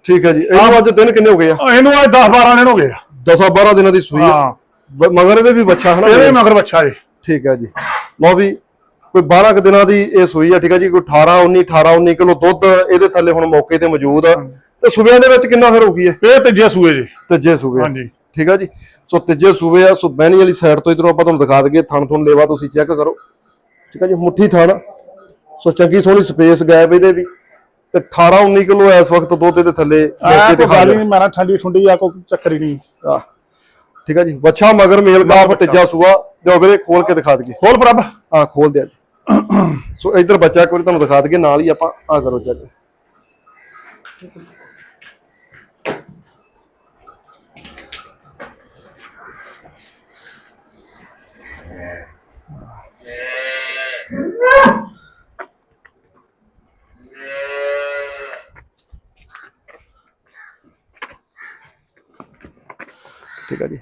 ਠੀਕ ਹੈ ਜੀ। ਇਹਨੂੰ ਅੱਜ ਦਿਨ ਕਿੰਨੇ ਹੋ ਗਏ ਆ? ਇਹਨੂੰ ਅੱਜ 10 12 ਦਿਨ ਹੋ ਗਏ ਆ। 10 12 ਦਿਨਾਂ ਦੀ ਸੂਈ ਆ। ਮਗਰ ਇਹਦੇ ਵੀ ਬੱਚਾ ਹਨਾ? ਇਹਦੇ ਮਗਰ ਬੱਚਾ ਜੇ। ਠੀਕ ਹੈ ਜੀ। ਲਓ ਵੀ ਕੋਈ 12 ਕੁ ਦਿਨਾਂ ਦੀ ਇਹ ਸੂਈ ਆ ਠੀਕ ਹੈ ਜੀ ਕੋਈ 18 19 18 19 ਕਿਲੋ ਦੁੱਧ ਇਹਦੇ ਥੱਲੇ ਹੁਣ ਮੌਕੇ ਤੇ ਮੌਜੂਦ ਆ। ਤੇ ਸੂਬਿਆਂ ਦੇ ਵਿੱਚ ਕਿੰਨਾ ਫਿਰ ਹੋ ਗਈ ਹੈ? ਇਹ ਤੀਜੇ ਸੂਏ ਜੇ। ਤੀਜੇ ਸੂਬੇ। ਹਾਂਜੀ। ਠੀਕ ਆ ਜੀ। ਸੋ ਤੀਜੇ ਸੂਬੇ ਆ ਸੋ ਬਹਿਣੀ ਵਾਲੀ ਸਾਈਡ ਤੋਂ ਇਧਰੋਂ ਆਪਾਂ ਤੁਹਾਨੂੰ ਦਿਖਾ ਦਈਏ ਥਣ ਥਣ ਲੇਵਾ ਤੁਸੀਂ ਚੈੱਕ ਕਰੋ। ਠੀਕ ਆ ਜੀ ਮੁੱਠੀ ਥਣ। ਸੋ ਚੰਗੀ ਸੋਹਣੀ ਸਪੇਸ ਗੈਪ ਇਹਦੇ ਵੀ। ਤੇ 18 19 ਕਿਲੋ ਇਸ ਵਕਤ ਦੁੱਧ ਦੇ ਥੱਲੇ ਤੇ ਕੋਈ ਗੱਲ ਨਹੀਂ ਮਾਰਾ ਠੰਡੀ ਠੁੰਡੀ ਆ ਕੋਈ ਚੱਕਰ ਹੀ ਨਹੀਂ। ਠੀਕ ਆ ਜੀ ਵੱਛਾ ਮਗਰ ਮੇਲ ਕਾਫ ਤੀਜਾ ਸੂਆ। ਦਿਓ ਵੀਰੇ ਖੋਲ ਕੇ ਦਿਖਾ ਦਈਏ। ਖੋਲ ਪ੍ਰਭ। ਆ ਖੋਲ ਦਿਆ ਜੀ। ਸੋ ਇਧਰ ਬੱਚਾ ਇੱਕ ਵਾਰੀ ਤੁਹਾਨੂੰ ਦਿਖਾ ਦਈਏ ਨਾਲ ਹੀ ਆਪਾਂ ਆ ਕਰੋ ਚੈੱਕ। ਠੀਕ ਹੈ ਜੀ।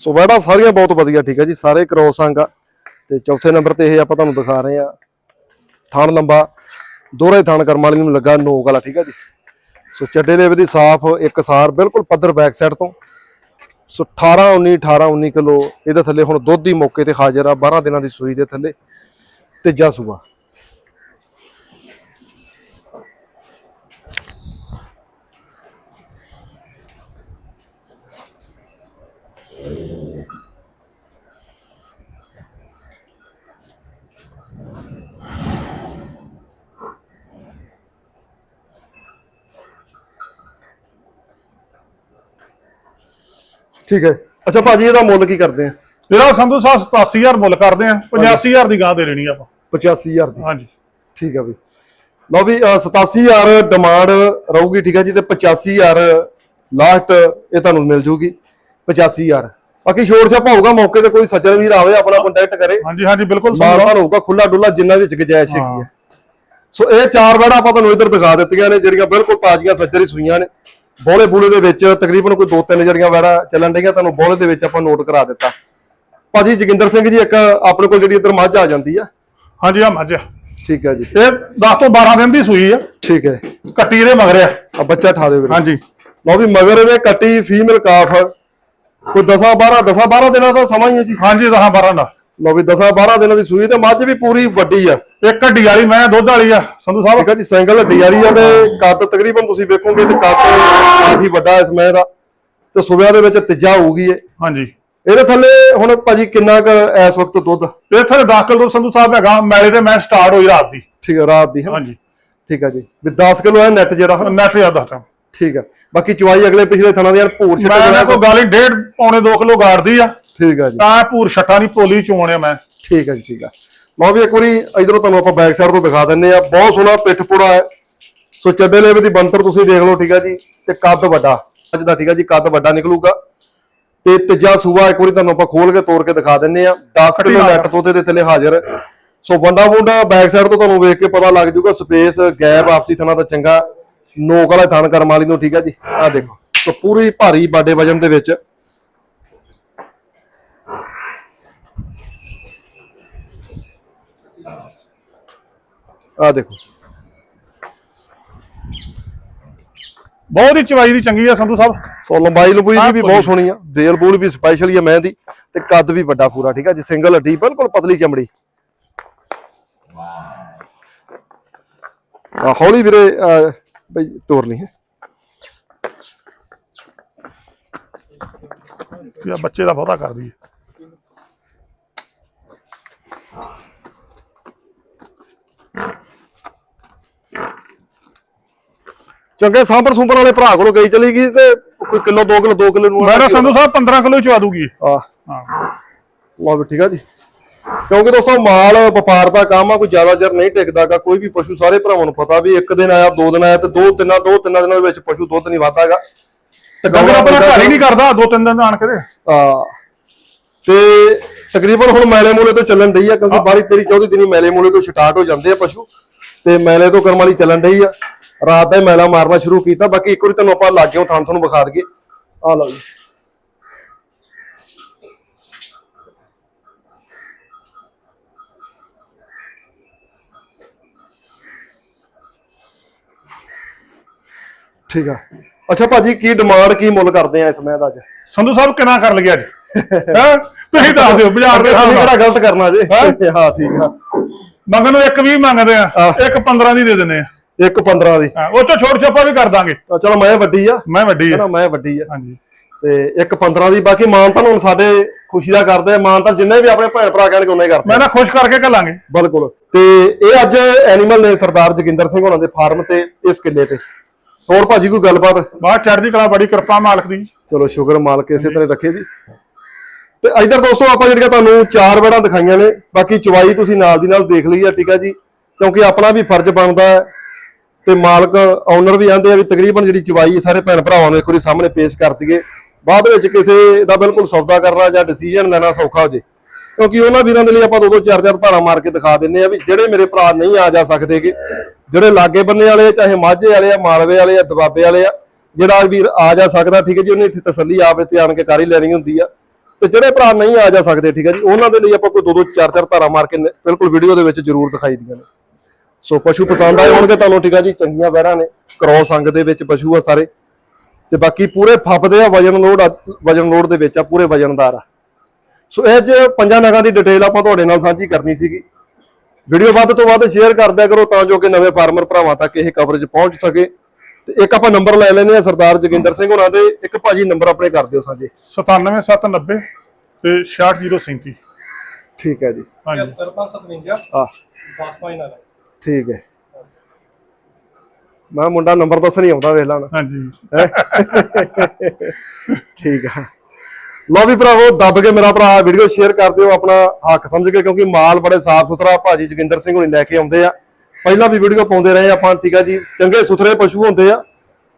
ਸੋ ਵੈੜਾ ਸਾਰੀਆਂ ਬਹੁਤ ਵਧੀਆ, ਠੀਕ ਹੈ ਜੀ। ਸਾਰੇ ਕ੍ਰੋਸ ਅੰਗ ਆ। ਤੇ ਚੌਥੇ ਨੰਬਰ ਤੇ ਇਹ ਆਪਾਂ ਤੁਹਾਨੂੰ ਦਿਖਾ ਰਹੇ ਆ। ਥਣ ਲੰਬਾ, ਦੋਹਰੇ ਥਣ ਕਰਮ ਵਾਲੀ ਨੂੰ ਲੱਗਾ ਨੋਕ ਵਾਲਾ, ਠੀਕ ਆ ਜੀ। ਸੋ ਚੱਡੇ ਦੇ ਦੀ ਸਾਫ਼ ਇੱਕ ਸਾਰ, ਬਿਲਕੁਲ ਪੱਧਰ ਬੈਕ ਸਾਈਡ ਤੋਂ। ਸੋ 18 19 18 19 ਕਿਲੋ, ਇਹਦੇ ਥੱਲੇ ਹੁਣ ਦੁੱਧ ਦੀ ਮੌਕੇ ਤੇ ਹਾਜ਼ਰ ਆ 12 ਦਿਨਾਂ ਦੀ ਸੂਈ ਦੇ ਥੱਲੇ। ਤੀਜਾ ਸੂਆ। ਠੀਕ ਹੈ। ਅੱਛਾ ਭਾਜੀ ਇਹਦਾ ਮੁੱਲ ਕੀ ਕਰਦੇ ਆ? ਇਹਦਾ ਸੰਧੂ ਸਾਹਿਬ 87000 ਮੁੱਲ ਕਰਦੇ ਆ 85000 ਦੀ ਗਾਂ ਦੇ ਦੇਣੀ ਆਪਾਂ। 85000 ਦੀ। ਹਾਂਜੀ। ਠੀਕ ਆ ਵੀ। ਲਓ ਵੀ ਅਹ 87000 ਡਿਮਾਂਡ ਰਹੂਗੀ ਠੀਕ ਆ ਜੀ ਤੇ 85000 ਲਾਸਟ ਇਹ ਤੁਹਾਨੂੰ ਮਿਲ ਜੂਗੀ 85000 ਬਾਕੀ ਛੋੜ ਛਾਪ ਹੋਊਗਾ ਮੌਕੇ ਤੇ ਕੋਈ ਸੱਜਣ ਵੀਰ ਆਵੇ ਆਪਣਾ ਕੰਟੈਕਟ ਕਰੇ। ਹਾਂਜੀ ਹਾਂਜੀ ਬਿਲਕੁਲ ਸਾਹਿਬ। ਹੋਊਗਾ ਖੁੱਲਾ ਡੁੱਲਾ ਜਿੰਨਾ ਵਿੱਚ ਗੁੰਜਾਇਸ਼ ਹੈਗੀ ਹਾਂ। ਹੈ ਸੋ ਇਹ ਚਾਰ ਵੜਾ ਆਪਾਂ ਤੁਹਾਨੂੰ ਇੱਧਰ ਦਿਖਾ ਦਿੱਤੀਆਂ ਨੇ ਜਿਹੜੀਆਂ ਬਿਲਕੁਲ ਤਾਜ਼ੀਆਂ ਸੱਜਰੀ ਸੂਈਆਂ ਨੇ। ਬੋਲੇ ਬੂਲੇ ਦੇ ਵਿੱਚ ਤਕਰੀਬਨ ਕੋਈ ਦੋ ਤਿੰਨ ਜਿਹੜੀਆਂ ਵੜਾ ਚੱਲਣ ਡਈਆਂ ਤੁਹਾਨੂੰ ਬੋਲੇ ਦੇ ਵਿੱਚ ਆਪਾਂ ਨੋਟ ਕਰਾ ਦਿੱਤਾ। ਭਾਜੀ ਜੋਗਿੰਦਰ ਸਿੰਘ ਜੀ ਇੱਕ ਆਪਣੇ ਕੋਲ ਜਿਹੜੀ ਇੱਧਰ ਮੱਝ ਆ ਜਾਂਦੀ ਆ। ਹਾਂਜੀ ਆ ਮੱਝ ਆ। ਠੀਕ ਹੈ ਜੀ। ਇਹ 10 ਤੋਂ 12 ਦਿਨ ਦੀ ਸੂਈ ਆ। ਠੀਕ ਹੈ। ਕੱਟੀ ਇਹਦੇ ਮਗਰ ਆ। ਆ ਬੱਚਾ ਠਾ ਦੇ ਵੀਰੇ। ਹਾਂਜੀ। ਲਓ ਵੀ ਮਗਰ ਇਹਦੇ ਕੱਟੀ ਫੀਮੇਲ ਕਾਫ ਕੋਈ 10 12 10 12 ਦਿਨਾਂ ਦਾ ਸਮਾਂ ਹੀ ਹੈ ਜੀ। ਹਾਂਜੀ 10 12 ਦਾ। ਲਓ ਵੀ 10 12 ਦਿਨਾਂ ਦੀ ਸੂਈ ਤੇ ਮੱਝ ਵੀ ਪੂਰੀ ਵੱਡੀ ਆ। ਇੱਕ ਹੱਡੀ ਵਾਲੀ ਮੈਂ ਦੁੱਧ ਵਾਲੀ ਆ ਸੰਧੂ ਸਾਹਿਬ। ਠੀਕ ਹੈ ਜੀ ਸਿੰਗਲ ਹੱਡੀ ਵਾਲੀ ਆ ਤੇ ਕੱਦ ਤਕਰੀਬਨ ਤੁਸੀਂ ਵੇਖੋਗੇ ਤੇ ਕੱਦ ਕਾਫੀ ਵੱਡਾ ਇਸ ਮੈਂ ਦਾ। ਤੇ ਸੁਬਿਆਂ ਦੇ ਵਿੱਚ ਤੀਜਾ ਹੋਊਗੀ ਇਹ। ਹਾਂਜੀ। ਇਹਦੇ ਥੱਲੇ ਹੁਣ ਭਾਜੀ ਕਿੰਨਾ ਕੁ ਇਸ ਵਕਤ ਦੁੱਧ? ਇਹ ਥਲੇ ਦਾਖਲ ਦੁੱਧ ਸੰਧੂ ਸਾਹਿਬ ਹੈਗਾ ਮੈਲੇ ਤੇ ਮੈਂ ਸਟਾਰਟ ਹੋਈ ਰਾਤ ਦੀ। ਠੀਕ ਹੈ ਰਾਤ ਦੀ ਹੈ ਹਾਂਜੀ। ਠੀਕ ਹੈ ਜੀ। ਵੀ 10 ਕਿਲੋ ਹੈ ਨੈਟ ਜਿਹੜਾ ਨੈਟ ਯਾਦ ਦੱਸਦਾ ਠੀਕ ਹੈ ਬਾਕੀ ਚਵਾਈ ਅਗਲੇ ਪਿਛਲੇ ਥਣਾ ਦੀਆਂ ਭੂਰ ਛੱਟੇ ਮੈਂ ਕੋਈ ਗੱਲ ਡੇਢ ਪੌਣੇ 2 ਕਿਲੋ ਗਾੜਦੀ ਆ। ਠੀਕ ਹੈ ਜੀ। ਤਾਂ ਭੂਰ ਛੱਟਾ ਨਹੀਂ ਪੋਲੀ ਚੋਣਿਆ ਮੈਂ। ਠੀਕ ਹੈ ਜੀ ਠੀਕ ਹੈ ਲਓ ਵੀ ਇੱਕ ਵਾਰੀ ਇਧਰੋਂ ਤੁਹਾਨੂੰ ਆਪਾਂ ਬੈਕ ਸਾਈਡ ਤੋਂ ਦਿਖਾ ਦਿੰਨੇ ਆ। ਬਹੁਤ ਸੋਹਣਾ ਪਿੱਠ ਪੁੜਾ ਹੈ। ਸੋ ਚੱਡੇ ਲੇਵੇ ਦੀ ਬੰਤਰ ਤੁਸੀਂ ਦੇਖ ਲਓ ਠੀਕ ਹੈ ਜੀ। ਤੇ ਕੱਦ ਵੱਡਾ। ਅੱਜ ਦਾ ਠੀਕ ਹੈ ਜੀ ਕੱਦ ਵੱਡਾ ਨਿਕਲੂਗਾ। ਤੇ ਤੀਜਾ ਸੂਆ ਇੱਕ ਵਾਰੀ ਤੁਹਾਨੂੰ ਆਪਾਂ ਖੋਲ ਕੇ ਤੋੜ ਕੇ ਦਿਖਾ ਦਿੰਨੇ ਆ। 10 ਕਿਲੋ। ਨੈਟ ਤੋਤੇ ਦੇ ਥੱਲੇ ਹਾਜ਼ਰ। ਸੋ ਵੰਡਾ ਵੁੰਡਾ ਬੈਕ ਸਾਈਡ ਤੋਂ ਤੁਹਾਨੂੰ ਵੇਖ ਕੇ ਪਤਾ ਲੱਗ ਜਾਊਗਾ ਸਪੇਸ ਗੈਪ ਆਪਸੀ ਥਣਾ ਦਾ ਚੰਗਾ। ਨੋਕ ਵਾਲਾ ਥਣ ਕਰਮ ਵਾਲੀ ਨੂੰ ਠੀਕ ਹੈ ਜੀ। ਆਹ ਦੇਖੋ। ਸੋ ਪੂਰੀ ਭਾਰੀ ਬਾਡੇ ਵਜਨ ਦੇ ਵਿੱਚ ਆਹ ਦੇਖੋ। ਬਹੁਤ ਹੀ ਚਵਾਈ ਦੀ ਚੰਗੀ ਆ ਸੰਧੂ ਸਾਹਿਬ। ਸੋ ਲੰਬਾਈ ਲੰਬੂਈ ਦੀ ਵੀ ਬਹੁਤ ਸੋਹਣੀ ਆ। ਬੇਲ ਬੂਲ ਵੀ ਸਪੈਸ਼ਲ ਆ ਮੈਂ ਦੀ ਤੇ ਕੱਦ ਵੀ ਵੱਡਾ ਪੂਰਾ ਠੀਕ ਆ ਜੀ? ਸਿੰਗਲ ਹੱਡੀ ਬਿਲਕੁਲ ਪਤਲੀ ਚਮੜੀ। ਆ ਹੌਲੀ ਵੀਰੇ ਬਈ ਤੋਰ ਲਈ ਹੈ ਬੱਚੇ ਦਾ ਬਹੁਤਾ ਕਰਦੀ ਹੈ। ਚੰਗੇ ਸਾਂਭਰ ਸੁੰਭਰ ਵਾਲੇ ਭਰਾ ਕੋਲੋਂ ਗਈ ਚਲੀ ਗਈ ਤੇ ਕੋਈ ਕਿਲੋ 2 ਕਿਲੋ 2 ਕਿਲੋ ਨੂੰ ਮੈਂ ਨਾ ਸੰਧੂ ਸਾਹਿਬ 15 ਕਿਲੋ ਚਵਾ ਦੂਗੀ। ਆ ਹਾਂ। ਲਓ ਠੀਕ ਆ ਜੀ। ਕਿਉਂਕਿ ਦੋਸਤੋ ਮਾਲ ਵਪਾਰ ਦਾ ਕੰਮ ਆ ਕੋਈ ਜ਼ਿਆਦਾ ਚਿਰ ਨਹੀਂ ਟਿਕਦਾਗਾ ਕੋਈ ਵੀ ਪਸ਼ੂ ਸਾਰੇ ਭਰਾਵਾਂ ਨੂੰ ਪਤਾ ਵੀ ਇੱਕ ਦਿਨ ਆਇਆ ਦੋ ਦਿਨ ਆਇਆ ਤੇ ਦੋ ਤਿੰਨਾਂ ਦੋ ਤਿੰਨਾਂ ਦਿਨਾਂ ਦੇ ਵਿੱਚ ਪਸ਼ੂ ਦੁੱਧ ਨਹੀਂ ਵਾਧਾਗਾ। ਤੇ ਡੰਗਰ ਆਪਣਾ ਘਰ ਹੀ ਨਹੀਂ ਕਰਦਾ ਦੋ ਤਿੰਨ ਦਿਨ ਆਣ ਕੇ ਤੇ। ਆ ਤੇ ਤਕਰੀਬਨ ਹੁਣ ਮੈਲੇ ਮੂਲੇ ਤੋਂ ਚੱਲਣ ਡਈ ਆ ਕਿਉਂਕਿ ਬਾਰੀ ਤੇਰੀ 14 ਦਿਨੀ ਮੈਲੇ ਮੂਲੇ ਤੋਂ ਸਟਾਰਟ ਹੋ ਜਾਂਦੇ ਆ ਪਸ਼ੂ। ਤੇ ਮੈਲੇ ਤੋਂ ਕਰਮ ਵਾਲੀ ਚੱਲਣ ਡਈ ਆ। ਰਾਤ ਦਾ ਹੀ ਮੈਲਾ ਮਾਰਨਾ ਸ਼ੁਰੂ ਕੀਤਾ। ਬਾਕੀ ਇੱਕ ਵਾਰੀ ਤੁਹਾਨੂੰ ਆਪਾਂ ਲਾਗਿਓ ਥਾਂ ਤੁਹਾਨੂੰ ਵਿਖਾ ਦਈਏ। ਆ ਲਓ ਜੀ। ਠੀਕ ਆ। ਅੱਛਾ ਭਾਜੀ ਕੀ ਡਿਮਾਂਡ ਕੀ ਮੁੱਲ ਕਰਦੇ ਆ ਇਸ ਸਮੇਂ ਦਾ ਅੱਜ? ਸੰਧੂ ਸਾਹਿਬ ਕਿੰਨਾ ਕਰ ਲਗਿਆ ਅੱਜ? [laughs] ਹੈ? ਤੁਸੀਂ ਦੱਸ ਦਿਓ ਬਾਜ਼ਾਰ ਦੇ ਹਿਸਾਬ ਨਾਲ। ਕਿਹੜਾ ਗਲਤ ਕਰਨਾ ਜੇ? ਹੈਂ? ਠੀਕ ਆ। ਮੰਗਣ ਨੂੰ ਇੱਕ 20 ਮੰਗਦੇ ਆ। ਇੱਕ 15 ਦੀ ਦੇ ਦਿੰਦੇ ਆ। ਇੱਕ 15 ਦੀ। ਹਾਂ, ਉਹ ਤੋਂ ਛੋਟ ਛੱਪਾ ਵੀ ਕਰ ਦਾਂਗੇ। ਤਾਂ ਚਲੋ ਮੈਂ ਵੱਡੀ ਆ। ਮੈਂ ਵੱਡੀ ਹੈ ਨਾ ਮੈਂ ਵੱਡੀ ਆ। ਹਾਂਜੀ। ਤੇ ਇੱਕ 15 ਦੀ ਬਾਕੀ ਮਾਨ ਤਾਂ ਹੁਣ ਸਾਡੇ ਖੁਸ਼ੀ ਦਾ ਕਰਦੇ ਆ। ਮਾਨ ਤਾਂ ਜਿੰਨੇ ਵੀ ਆਪਣੇ ਭੈਣ ਭਰਾ ਕਹਿਣਗੇ ਉਹਨੇ ਕਰਦੇ ਮੈਂ ਨਾ ਖੁਸ਼ ਕਰਕੇ ਘੱਲਾਂਗੇ। ਬਿਲਕੁਲ। ਤੇ ਇਹ ਅੱਜ ਐਨੀਮਲ ਨੇ ਸਰਦਾਰ ਜੋਗਿੰਦਰ ਸਿੰਘ ਹੋਣਾ ਦੇ ਫਾਰਮ ਤੇ ਇਸ ਕਿੱਲੇ ਤੇ। ਹੋਰ ਭਾਜੀ ਕੋਈ ਗੱਲਬਾਤ? ਬਾਹਰ ਚੜ੍ਹਦੀ ਕਲਾ ਬੜੀ ਕਿਰਪਾ ਮਾਲਕ ਦੀ। ਚਲੋ ਸ਼ੁਕਰ ਮਾਲਕ ਇਸੇ ਤਰ੍ਹਾਂ ਰੱਖੇ ਜੀ ਤੇ ਇਧਰ ਦੋਸਤੋ ਆਪਾਂ ਜਿਹੜੀਆਂ ਤੁਹਾਨੂੰ ਚਾਰ ਵੜਾਂ ਦਿਖਾਈਆਂ ਨੇ ਬਾਕੀ ਚਵਾਈ ਤੁਸੀਂ ਨਾਲ ਦੀ ਨਾਲ ਦੇਖ ਲਈ ਆ ਠੀਕ ਆ ਜੀ। ਕਿਉਂਕਿ ਆਪਣਾ ਵੀ ਫਰਜ਼ ਬਣਦਾ ਹੈ ਤੇ ਮਾਲਕ ਓਨਰ ਵੀ ਆਂਦੇ ਆ ਵੀ ਤਕਰੀਬਨ ਜਿਹੜੀ ਚਵਾਈ ਸਾਰੇ ਭੈਣ ਭਰਾਵਾਂ ਨੂੰ ਇੱਕ ਵਾਰੀ ਸਾਹਮਣੇ ਪੇਸ਼ ਕਰ ਦਈਏ ਬਾਅਦ ਵਿੱਚ ਕਿਸੇ ਦਾ ਬਿਲਕੁਲ ਸੌਦਾ ਕਰਨਾ ਜਾਂ ਡਿਸੀਜਨ ਲੈਣਾ ਸੌਖਾ ਹੋ ਜੇ। ਕਿਉਂਕਿ ਉਹਨਾਂ ਵੀਰਾਂ ਦੇ ਲਈ ਆਪਾਂ ਦੋ ਦੋ ਚਾਰ ਚਾਰ ਧਾਰਾ ਮਾਰ ਕੇ ਦਿਖਾ ਦਿੰਨੇ ਆ ਵੀ ਜਿਹੜੇ ਮੇਰੇ ਭਰਾ ਨਹੀਂ ਆ ਜਾ ਸਕਦੇਗੇ। ਜਿਹੜੇ ਲਾਗੇ ਬੰਨੇ ਵਾਲੇ ਚਾਹੇ ਮਾਝੇ ਵਾਲੇ ਆ, ਮਾਲਵੇ ਵਾਲੇ ਆ ਦਬਾਬੇ ਵਾਲੇ ਆ, ਜਿਹੜਾ ਵੀਰ ਆ ਜਾ ਸਕਦਾ, ਠੀਕ ਹੈ ਜੀ, ਉਹਨੇ ਇੱਥੇ ਤਸੱਲੀ ਆਪੇ ਤੇ ਆਣ ਕੇ ਕਰ ਹੀ ਲੈਣੀ ਹੁੰਦੀ ਆ। ਤੇ ਜਿਹੜੇ ਭਰਾ ਨਹੀਂ ਆ ਜਾ ਸਕਦੇ, ਠੀਕ ਹੈ ਜੀ, ਉਹਨਾਂ ਦੇ ਲਈ ਆਪਾਂ ਕੋਈ ਦੋ ਦੋ ਚਾਰ ਚਾਰ ਧਾਰਾ ਮਾਰ ਕੇ ਬਿਲਕੁਲ ਵੀਡੀਓ ਦੇ ਵਿੱਚ ਜ਼ਰੂਰ ਦਿਖਾਈ ਦੀਆਂ ਨੇ। ਸੋ ਪਸ਼ੂ ਪਸੰਦ ਆਏ ਹੋਣਗੇ ਤੁਹਾਨੂੰ ਠੀਕ ਆ ਜੀ ਚੰਗੀਆਂ ਵੈੜਾਂ ਨੇ ਕ੍ਰੋਸ ਅੰਗ ਦੇ ਵਿੱਚ ਪਸ਼ੂ ਆ ਸਾਰੇ। ਤੇ ਬਾਕੀ ਪੂਰੇ ਫੱਪਦੇ ਆ ਵਜਨ ਲੋਡ ਆ ਵਜਨ ਲੋਡ ਦੇ ਵਿੱਚ ਆ ਪੂਰੇ ਵਜਨਦਾਰ ਆ। ਸੋ ਇਹ ਚ ਪੰਜਾਂ ਨਗਾਂ ਦੀ ਡਿਟੇਲ ਆਪਾਂ ਤੁਹਾਡੇ ਨਾਲ ਸਾਂਝੀ ਕਰਨੀ ਸੀਗੀ। ਵੀਡੀਓ ਵੱਧ ਤੋਂ ਵੱਧ ਸ਼ੇਅਰ ਕਰ ਦਿਆ ਕਰੋ ਤਾਂ ਜੋ ਕਿ ਨਵੇਂ ਫਾਰਮਰ ਭਰਾਵਾਂ ਤੱਕ ਇਹ ਕਵਰੇਜ ਪਹੁੰਚ ਸਕੇ। ਤੇ ਇੱਕ ਆਪਾਂ ਨੰਬਰ ਲੈ ਲੈਨੇ ਆ ਸਰਦਾਰ ਜੋਗਿੰਦਰ ਸਿੰਘ ਹੁਣਾਂ ਦੇ। ਇੱਕ ਭਾਜੀ ਨੰਬਰ ਆਪਣੇ ਕਰ ਦਿਓ ਸਾਂਝੇ। 97790 ਤੇ 66037 ਠੀਕ ਹੈ ਜੀ। ਹਾਂਜੀ। 7557 ਆ 10 ਫਾਈਨਲ ਠੀਕ ਹੈ। ਮੈਂ ਮੁੰਡਾ ਨੰਬਰ ਦੱਸ ਨਹੀਂ ਆਉਂਦਾ ਵੇਖ ਲੈਣਾ ਹਾਂਜੀ। ਠੀਕ ਆ। ਲਓ ਵੀ ਭਰਾਵੋ ਦੱਬ ਕੇ ਮੇਰਾ ਭਰਾ ਵੀਡੀਓ ਸ਼ੇਅਰ ਕਰ ਦਿਓ ਆਪਣਾ ਹੱਕ ਸਮਝ ਕੇ ਕਿਉਂਕਿ ਮਾਲ ਬੜੇ ਸਾਫ਼ ਸੁਥਰਾ ਭਾਜੀ ਜੋਗਿੰਦਰ ਸਿੰਘ ਹੁਣੀ ਲੈ ਕੇ ਆਉਂਦੇ ਆ। ਪਹਿਲਾਂ ਵੀ ਵੀਡੀਓ ਪਾਉਂਦੇ ਰਹੇ ਆਪਾਂ ਠੀਕ ਆ ਜੀ। ਚੰਗੇ ਸੁਥਰੇ ਪਸ਼ੂ ਹੁੰਦੇ ਆ।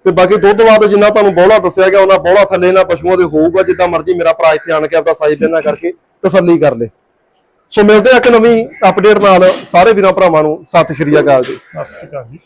ਤੇ ਬਾਕੀ ਦੁੱਧ ਬਾਦ ਜਿੰਨਾ ਤੁਹਾਨੂੰ ਬੋਲਾ ਦੱਸਿਆ ਗਿਆ ਉਹਨਾਂ ਬੋਲਾ ਥੱਲੇ ਨਾ ਪਸ਼ੂਆਂ ਦੇ ਹੋਊਗਾ ਜਿੱਦਾਂ ਮਰਜ਼ੀ ਮੇਰਾ ਭਰਾ ਇੱਥੇ ਆਣ ਕੇ ਆਪਦਾ ਸਾਈਜ਼ ਬਿਨਾ ਕਰਕੇ ਤਸੱਲੀ ਕਰ ਲੇ। ਸੋ ਮਿਲਦੇ ਆ ਇੱਕ ਨਵੀਂ ਅਪਡੇਟ ਨਾਲ ਸਾਰੇ ਵੀਰਾਂ ਭਰਾਵਾਂ ਨੂੰ। ਸਤਿ ਸ਼੍ਰੀ ਅਕਾਲ ਜੀ। ਸਤਿ ਸ਼੍ਰੀ ਅਕਾਲ ਜੀ।